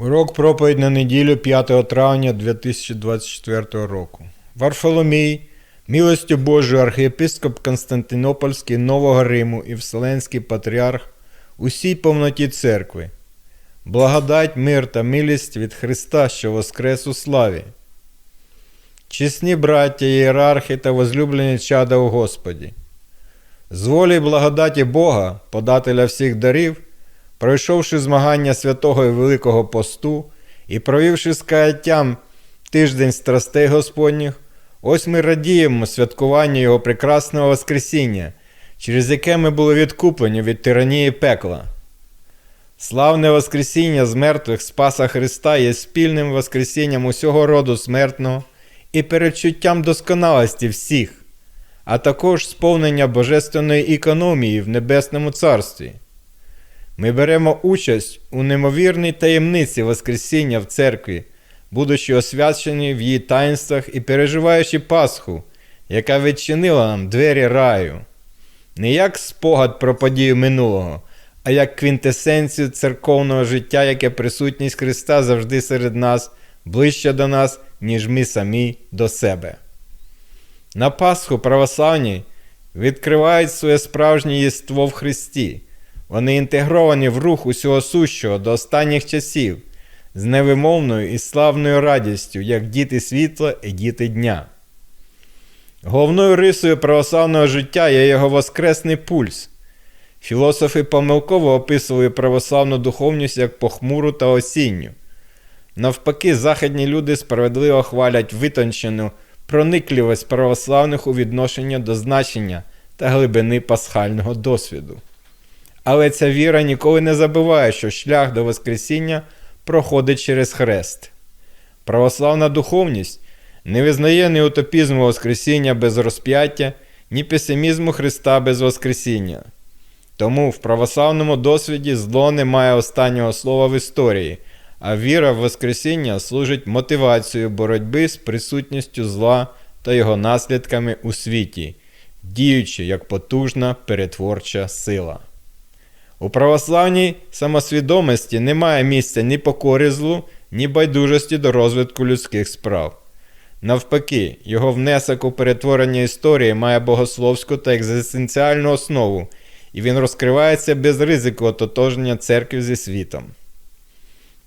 Урок проповідь на неділю 5 травня 2024 року. Варфоломій, милостю Божою архієпископ Константинопольський Нового Риму і Вселенський патріарх усій повноті церкви. Благодать, мир та милість від Христа, що воскрес у славі. Чесні браття, ієрархи та возлюблені чада у Господі. З волі благодаті Бога, подателя всіх дарів, пройшовши змагання святого і Великого посту і провівши з каяттям тиждень страстей Господніх, ось ми радіємо святкуванню Його прекрасного Воскресіння, через яке ми були відкуплені від тиранії пекла. Славне Воскресіння з мертвих Спаса Христа є спільним Воскресінням усього роду смертного і передчуттям досконалості всіх, а також сповнення божественної економії в Небесному Царстві. Ми беремо участь у неймовірній таємниці Воскресіння в церкві, будучи освячені в її таїнствах і переживаючи Пасху, яка відчинила нам двері раю. Не як спогад про подію минулого, а як квінтесенцію церковного життя, яке присутність Христа завжди серед нас, ближче до нас, ніж ми самі до себе. На Пасху православні відкривають своє справжнє єство в Христі. Вони інтегровані в рух усього сущого до останніх часів, з невимовною і славною радістю, як діти світла і діти дня. Головною рисою православного життя є його воскресний пульс. Філософи помилково описували православну духовність як похмуру та осінню. Навпаки, західні люди справедливо хвалять витончену проникливість православних у відношенні до значення та глибини пасхального досвіду. Але ця віра ніколи не забуває, що шлях до Воскресіння проходить через хрест. Православна духовність не визнає ні утопізму Воскресіння без розп'яття, ні песимізму Христа без Воскресіння. Тому в православному досвіді зло не має останнього слова в історії, а віра в Воскресіння служить мотивацією боротьби з присутністю зла та його наслідками у світі, діючи як потужна перетворча сила. У православній самосвідомості немає місця ні покорі злу, ні байдужості до розвитку людських справ. Навпаки, його внесок у перетворення історії має богословську та екзистенціальну основу, і він розкривається без ризику ототожнення церкви зі світом.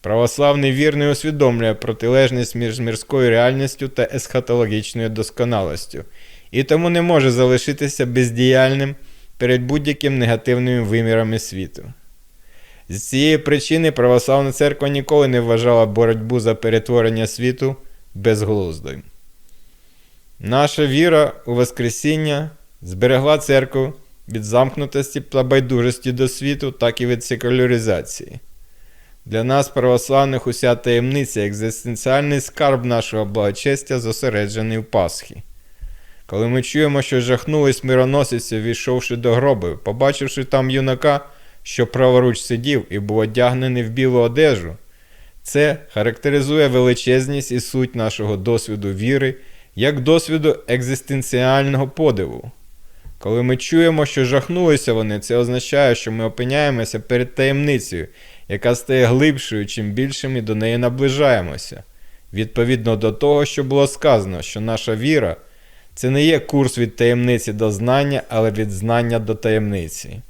Православний вірний усвідомлює протилежність між мірською реальністю та есхатологічною досконалостю, і тому не може залишитися бездіяльним перед будь-якими негативними вимірами світу. З цієї причини православна церква ніколи не вважала боротьбу за перетворення світу безглуздою. Наша віра у Воскресіння зберегла церкву від замкнутості та байдужості до світу, так і від секуляризації. Для нас, православних, уся таємниця, екзистенціальний скарб нашого благочестя зосереджений в Пасхі. Коли ми чуємо, що жахнулись мироносиці, війшовши до гроби, побачивши там юнака, що праворуч сидів і був одягнений в білу одежу, це характеризує величезність і суть нашого досвіду віри як досвіду екзистенціального подиву. Коли ми чуємо, що жахнулися вони, це означає, що ми опиняємося перед таємницею, яка стає глибшою, чим більше ми до неї наближаємося. Відповідно до того, що було сказано, що наша віра це не є курс від таємниці до знання, але від знання до таємниці.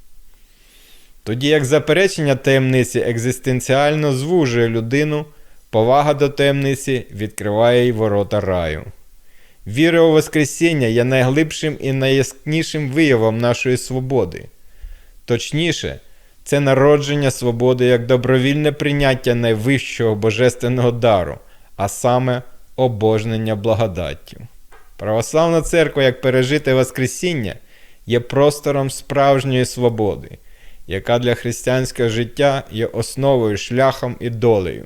Тоді як заперечення таємниці екзистенціально звужує людину, повага до таємниці відкриває їй ворота раю. Віра у Воскресіння є найглибшим і найяскнішим виявом нашої свободи. Точніше, це народження свободи як добровільне прийняття найвищого божественного дару, а саме обожнення благодаттю. Православна церква, як пережите Воскресіння, є простором справжньої свободи, яка для християнського життя є основою, шляхом і долею.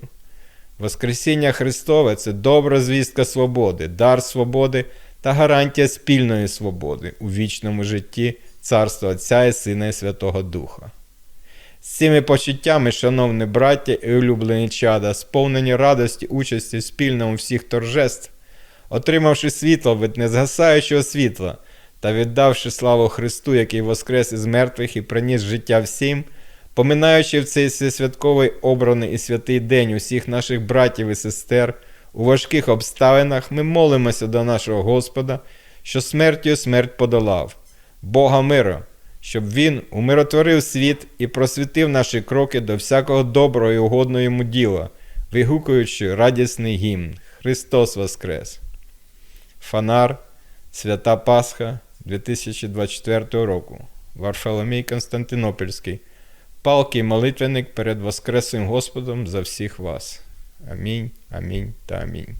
Воскресіння Христове це добра звістка свободи, дар свободи та гарантія спільної свободи у вічному житті Царства Отця і Сина і Святого Духа. З цими почуттями, шановні браття і улюблені чада, сповнені радості участі в спільному всіх торжеств, отримавши світло від незгасаючого світла та віддавши славу Христу, який воскрес із мертвих і приніс життя всім, Поминаючи в цей святковий обраний і святий день усіх наших братів і сестер, у важких обставинах ми молимося до нашого Господа, що смертю смерть подолав, Бога миру, щоб Він умиротворив світ і просвітив наші кроки до всякого доброго і угодного йому діла, вигукуючи радісний гімн Христос Воскрес! Фанар, Свята Пасха 2024 року. Варфоломій Константинопольський. Палкий молитвенник перед Воскресним Господом за всіх вас. Амінь, амінь та амінь.